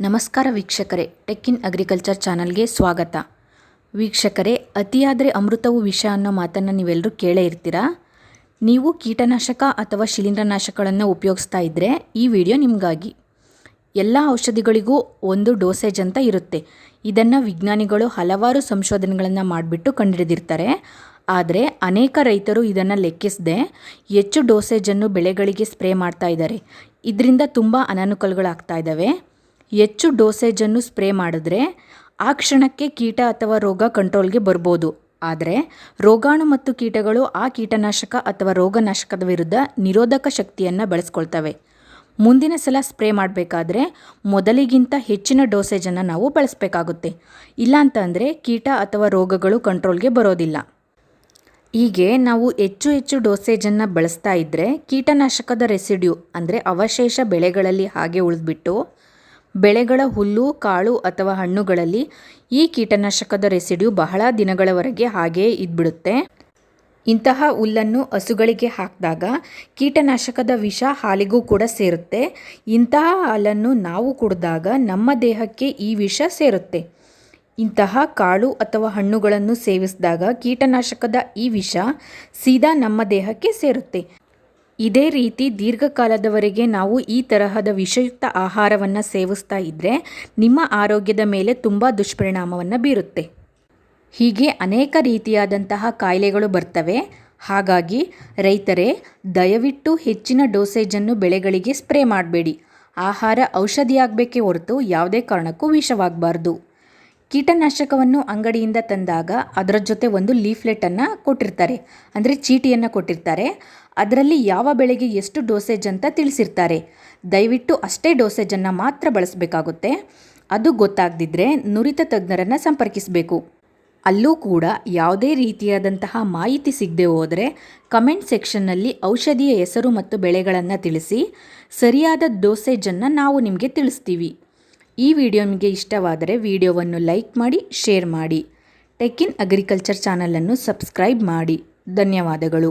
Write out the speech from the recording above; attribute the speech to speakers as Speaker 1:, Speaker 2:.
Speaker 1: ನಮಸ್ಕಾರ ವೀಕ್ಷಕರೇ ಟೆಕ್ಕಿನ್ ಅಗ್ರಿಕಲ್ಚರ್ ಚಾನಲ್ಗೆ ಸ್ವಾಗತ. ವೀಕ್ಷಕರೇ, ಅತಿಯಾದರೆ ಅಮೃತವು ವಿಷ ಅನ್ನೋ ಮಾತನ್ನು ನೀವೆಲ್ಲರೂ ಕೇಳೇ ಇರ್ತೀರಾ? ನೀವು ಕೀಟನಾಶಕ ಅಥವಾ ಶಿಲೀಂಧ್ರನಾಶಕಗಳನ್ನು ಉಪಯೋಗಿಸ್ತಾ ಇದ್ದರೆ ಈ ವಿಡಿಯೋ ನಿಮಗಾಗಿ. ಎಲ್ಲ ಔಷಧಿಗಳಿಗೂ ಒಂದು ಡೋಸೇಜ್ ಅಂತ ಇರುತ್ತೆ. ಇದನ್ನು ವಿಜ್ಞಾನಿಗಳು ಹಲವಾರು ಸಂಶೋಧನೆಗಳನ್ನು ಮಾಡಿಬಿಟ್ಟು ಕಂಡುಹಿಡಿದಿರ್ತಾರೆ ಆದರೆ ಅನೇಕ ರೈತರು ಇದನ್ನು ಲೆಕ್ಕಿಸದೆ ಹೆಚ್ಚು ಡೋಸೇಜನ್ನು ಬೆಳೆಗಳಿಗೆ ಸ್ಪ್ರೇ ಮಾಡ್ತಾ ಇದ್ದಾರೆ. ಇದರಿಂದ ತುಂಬ ಅನಾನುಕೂಲಗಳಾಗ್ತಾ ಇದ್ದಾವೆ. ಹೆಚ್ಚು ಡೋಸೇಜನ್ನು ಸ್ಪ್ರೇ ಮಾಡಿದ್ರೆ ಆ ಕ್ಷಣಕ್ಕೆ ಕೀಟ ಅಥವಾ ರೋಗ ಕಂಟ್ರೋಲ್ಗೆ ಬರ್ಬೋದು. ಆದರೆ ರೋಗಾಣು ಮತ್ತು ಕೀಟಗಳು ಆ ಕೀಟನಾಶಕ ಅಥವಾ ರೋಗನಾಶಕದ ವಿರುದ್ಧ ನಿರೋಧಕ ಶಕ್ತಿಯನ್ನು ಬೆಳೆಸ್ಕೊಳ್ತವೆ. ಮುಂದಿನ ಸಲ ಸ್ಪ್ರೇ ಮಾಡಬೇಕಾದ್ರೆ ಮೊದಲಿಗಿಂತ ಹೆಚ್ಚಿನ ಡೋಸೇಜನ್ನು ನಾವು ಬಳಸಬೇಕಾಗುತ್ತೆ. ಇಲ್ಲಾಂತಂದರೆ ಕೀಟ ಅಥವಾ ರೋಗಗಳು ಕಂಟ್ರೋಲ್ಗೆ ಬರೋದಿಲ್ಲ. ಹೀಗೆ ನಾವು ಹೆಚ್ಚು ಹೆಚ್ಚು ಡೋಸೇಜನ್ನು ಬಳಸ್ತಾ ಇದ್ದರೆ ಕೀಟನಾಶಕದ ರೆಸಿಡ್ಯೂ ಅಂದರೆ ಅವಶೇಷ ಬೆಳೆಗಳಲ್ಲಿ ಹಾಗೆ ಉಳಿದ್ಬಿಟ್ಟು ಬೆಳೆಗಳ ಹುಲ್ಲು, ಕಾಳು ಅಥವಾ ಹಣ್ಣುಗಳಲ್ಲಿ ಈ ಕೀಟನಾಶಕದ ರೆಸಿಡ್ಯೂ ಬಹಳ ದಿನಗಳವರೆಗೆ ಹಾಗೇ ಇದ್ಬಿಡುತ್ತೆ. ಇಂತಹ ಹುಲ್ಲನ್ನು ಹಸುಗಳಿಗೆ ಹಾಕಿದಾಗ ಕೀಟನಾಶಕದ ವಿಷ ಹಾಲಿಗೂ ಕೂಡ ಸೇರುತ್ತೆ. ಇಂತಹ ಹಾಲನ್ನು ನಾವು ಕುಡಿದಾಗ ನಮ್ಮ ದೇಹಕ್ಕೆ ಈ ವಿಷ ಸೇರುತ್ತೆ. ಇಂತಹ ಕಾಳು ಅಥವಾ ಹಣ್ಣುಗಳನ್ನು ಸೇವಿಸಿದಾಗ ಕೀಟನಾಶಕದ ಈ ವಿಷ ಸೀದಾ ನಮ್ಮ ದೇಹಕ್ಕೆ ಸೇರುತ್ತೆ. ಇದೇ ರೀತಿ ದೀರ್ಘಕಾಲದವರೆಗೆ ನಾವು ಈ ತರಹದ ವಿಷಯುಕ್ತ ಆಹಾರವನ್ನು ಸೇವಿಸ್ತಾ ಇದ್ದರೆ ನಿಮ್ಮ ಆರೋಗ್ಯದ ಮೇಲೆ ತುಂಬ ದುಷ್ಪರಿಣಾಮವನ್ನು ಬೀರುತ್ತೆ. ಹೀಗೆ ಅನೇಕ ರೀತಿಯಾದಂತಹ ಕಾಯಿಲೆಗಳು ಬರ್ತವೆ. ಹಾಗಾಗಿ ರೈತರೇ, ದಯವಿಟ್ಟು ಹೆಚ್ಚಿನ ಡೋಸೇಜನ್ನು ಬೆಳೆಗಳಿಗೆ ಸ್ಪ್ರೇ ಮಾಡಬೇಡಿ. ಆಹಾರ ಔಷಧಿಯಾಗಬೇಕೇ ಹೊರತು ಯಾವುದೇ ಕಾರಣಕ್ಕೂ ವಿಷವಾಗಬಾರ್ದು. ಕೀಟನಾಶಕವನ್ನು ಅಂಗಡಿಯಿಂದ ತಂದಾಗ ಅದರ ಜೊತೆ ಒಂದು ಲೀಫ್ಲೆಟನ್ನು ಕೊಟ್ಟಿರ್ತಾರೆ. ಅಂದರೆ ಚೀಟಿಯನ್ನು ಕೊಟ್ಟಿರ್ತಾರೆ. ಅದರಲ್ಲಿ ಯಾವ ಬೆಳೆಗೆ ಎಷ್ಟು ಡೋಸೇಜ್ ಅಂತ ತಿಳಿಸಿರ್ತಾರೆ. ದಯವಿಟ್ಟು ಅಷ್ಟೇ ಡೋಸೇಜನ್ನು ಮಾತ್ರ ಬಳಸಬೇಕಾಗುತ್ತೆ. ಅದು ಗೊತ್ತಾಗದಿದ್ದರೆ ನುರಿತ ತಜ್ಞರನ್ನು ಸಂಪರ್ಕಿಸಬೇಕು. ಅಲ್ಲೂ ಕೂಡ ಯಾವುದೇ ರೀತಿಯಾದಂತಹ ಮಾಹಿತಿ ಸಿಗದೆ ಹೋದರೆ ಕಮೆಂಟ್ ಸೆಕ್ಷನ್ನಲ್ಲಿ ಔಷಧಿಯ ಹೆಸರು ಮತ್ತು ಬೆಳೆಗಳನ್ನು ತಿಳಿಸಿ, ಸರಿಯಾದ ಡೋಸೇಜನ್ನು ನಾವು ನಿಮಗೆ ತಿಳಿಸ್ತೀವಿ. ಈ ವಿಡಿಯೋ ನಿಮಗೆ ಇಷ್ಟವಾದರೆ ವಿಡಿಯೋವನ್ನು ಲೈಕ್ ಮಾಡಿ, ಶೇರ್ ಮಾಡಿ. ಟೆಕ್ ಇನ್ ಅಗ್ರಿಕಲ್ಚರ್ ಚಾನಲನ್ನು ಸಬ್ಸ್ಕ್ರೈಬ್ ಮಾಡಿ. ಧನ್ಯವಾದಗಳು.